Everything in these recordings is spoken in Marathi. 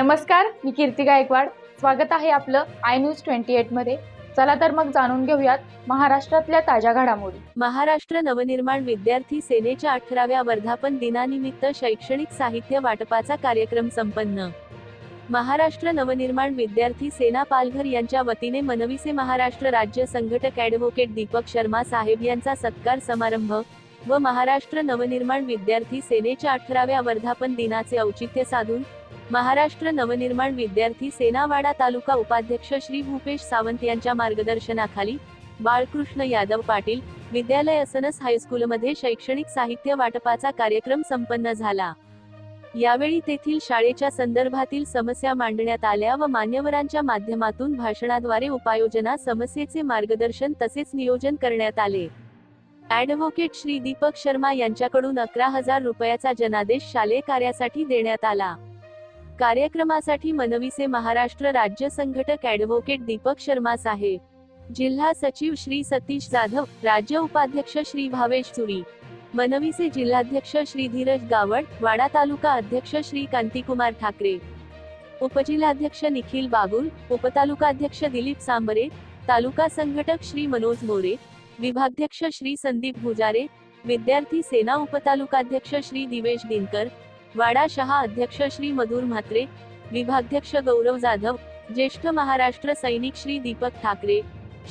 नमस्कार मी कीर्ती गायकवाड. स्वागत आहे आपलं आय न्यूज ट्वेंटी एटमध्ये. चला तर मग जाणून घेऊयात महाराष्ट्रातल्या ताज्या घडामोडी. महाराष्ट्र नवनिर्माण विद्यार्थी सेनेच्या अठराव्या वर्धापन दिनानिमित्त शैक्षणिक साहित्य वाटपाचा कार्यक्रम संपन्न. महाराष्ट्र नवनिर्माण विद्यार्थी सेना पालघर यांच्या वतीने मनविसे महाराष्ट्र राज्य संघटक ॲडव्होकेट दीपक शर्मा साहेब यांचा सत्कार समारंभ व महाराष्ट्र नवनिर्माण विद्यार्थी सेनेच्या अठराव्या वर्धापन दिनाचे औचित्य साधून महाराष्ट्र नवनिर्माण विद्यार्थी सेनावाडा तालुका उपाध्यक्ष श्री भूपेश सावंत यांच्या मार्गदर्शनाखाली बाळकृष्ण यादव पाटील विद्यालय असनस हायस्कूलमध्ये शैक्षणिक साहित्य वाटपाचा कार्यक्रम संपन्न झाला. यावेळी तेथील शाळेच्या संदर्भातील समस्या मांडण्यात आल्या व मान्यवरांच्या माध्यमातून भाषणाद्वारे उपायोजना समस्येचे मार्गदर्शन तसेच नियोजन करण्यात आले. ॲडव्होकेट श्री दीपक शर्मा यांच्याकडून अकरा हजार रुपयाचा जनादेश शालेय कार्यासाठी देण्यात आला. कार्यक्रमासाठी मनविसे महाराष्ट्र राज्य संघटक ॲडव्होकेट दीपक शर्मा साहेब जिल्हा सचिव श्री सतीश जाधव, राज्य उपाध्यक्ष श्री भावेश सुरी मनविसे जिल्हाध्यक्ष श्री धीरज गावड, वाडा तालुका अध्यक्ष श्री कांतिकुमार ठाकरे. उपजिल्हाध्यक्ष निखिल बागुल, उपतालुकाध्यक्ष दिलीप सांबरे, तालुका संघटक श्री मनोज मोरे, विभागाध्यक्ष श्री संदीप भुजारे विद्यार्थी सेना उपतालुकाध्यक्ष श्री दिवेश दिनकर वाडा शहा अध्यक्ष श्री मधुर म्हात्रे विभाध्यक्ष गौरव जाधव ज्येष्ठ महाराष्ट्र सैनिक श्री दीपक ठाकरे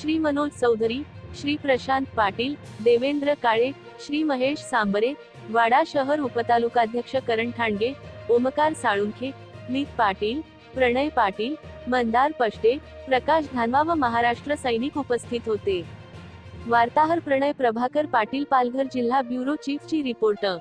श्री मनोज चौधरी श्री प्रशांत पाटील देवेंद्र काळे श्री महेश सांबरे वाडा शहर उपतालुकाध्यक्ष करण ठाणगे ओमकार साळुंखे मीत पाटील प्रणय पाटील मंदार पष्टे प्रकाश धानवा व महाराष्ट्र सैनिक उपस्थित होते. वार्ताहर प्रणय प्रभाकर पाटील पालघर जिल्हा ब्युरो चीफची रिपोर्टर